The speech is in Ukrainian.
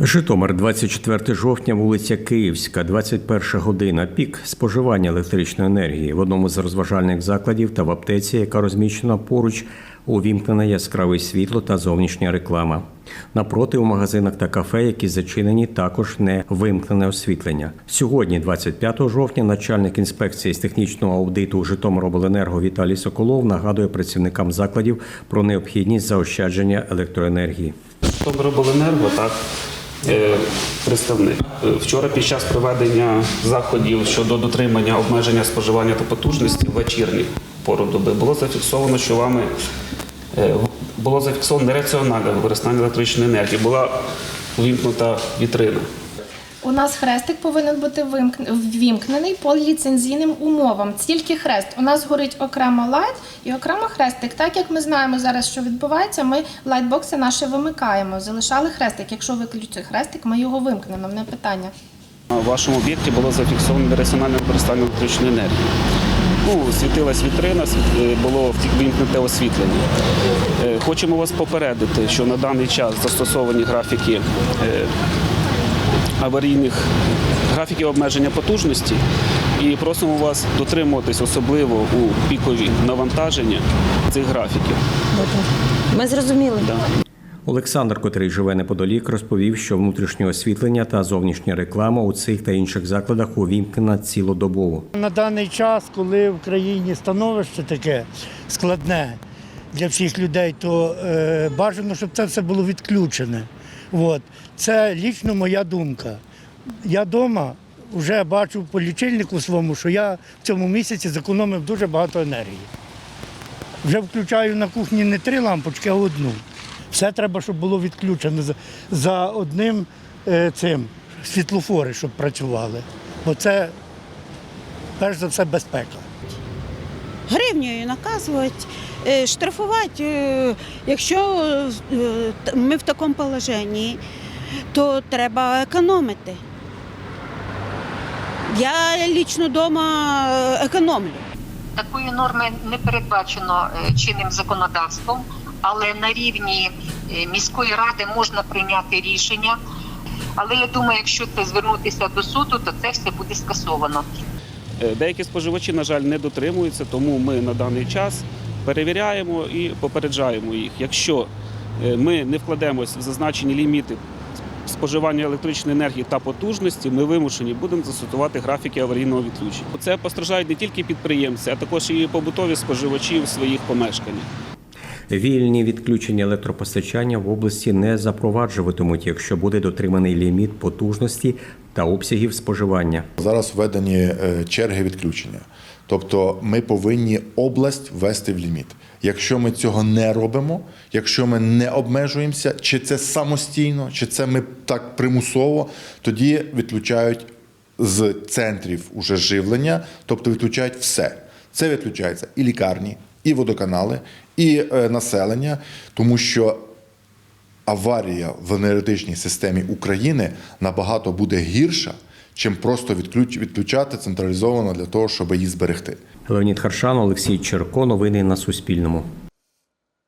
Житомир, 24 жовтня, вулиця Київська, 21 година. Пік споживання електричної енергії в одному з розважальних закладів та в аптеці, яка розміщена поруч, увімкнене яскраве світло та зовнішня реклама. Напроти у магазинах та кафе, які зачинені, також не вимкнене освітлення. Сьогодні, 25 жовтня, начальник інспекції з технічного аудиту Житомиробленерго Віталій Соколов нагадує працівникам закладів про необхідність заощадження електроенергії. Житомиробленерго, так, представник. Е, Вчора під час проведення заходів щодо дотримання обмеження споживання та потужності вечірніх пору доби було зафіксовано, що вами е, було зафіксовано нераціональне використання електричної енергії. Була увімкнута вітрина. У нас хрестик повинен бути ввімкнений по ліцензійним умовам. Тільки хрест. У нас горить окремо лайт і окремо хрестик. Так як ми знаємо зараз, що відбувається, ми лайтбокси наші вимикаємо. Залишали хрестик. Якщо виключити хрестик, ми його вимкнемо. Не питання. На вашому об'єкті було зафіксовано нераціональне використання електричної енергії. Ну, світилась вітрина, е, було вимкнуте освітлення. Е, Хочемо вас попередити, що на даний час застосовані графіки е, аварійних графіків обмеження потужності і просимо вас дотримуватись особливо у пікові навантаження цих графіків. Ми зрозуміли. Да. Олександр, котрий живе неподалік, розповів, що внутрішнє освітлення та зовнішня реклама у цих та інших закладах увімкнена цілодобово. На даний час, коли в країні становище таке складне для всіх людей, то е, бажано, щоб це все було відключене. От. Це лічно моя думка. Я вдома вже бачу по лічильнику своєму, що я в цьому місяці зекономив дуже багато енергії. Вже включаю на кухні не три лампочки, а одну. Все треба, щоб було відключено за, за одним е, цим світлофори, щоб працювали. Бо це перш за все безпека. Гривнею наказувати, е, штрафувати. е, Якщо е, ми в такому положенні, то треба економити. Я лічно вдома економлю. Такої норми не передбачено чинним законодавством, але на рівні міської ради можна прийняти рішення. Але я думаю, якщо це звернутися до суду, то це все буде скасовано. Е, Деякі споживачі, на жаль, не дотримуються, тому ми на даний час перевіряємо і попереджаємо їх. Якщо е, ми не вкладемось в зазначені ліміти споживання електричної енергії та потужності, ми вимушені будемо застосувати графіки аварійного відключення. Це постраждають не тільки підприємці, а також і побутові споживачі в своїх помешканнях. Вільні відключення електропостачання в області не запроваджуватимуть, якщо буде дотриманий ліміт потужності та обсягів споживання. Зараз введені е, черги відключення. Тобто ми повинні область ввести в ліміт. Якщо ми цього не робимо, якщо ми не обмежуємося, чи це самостійно, чи це ми так примусово, тоді відключають з центрів уже живлення, тобто відключають все. Це відключається і лікарні, і водоканали, і е, населення, тому що аварія в енергетичній системі України набагато буде гірша, чим просто відключати централізовано для того, щоб її зберегти. Леонід Харшан, Олексій Черко. Новини на Суспільному.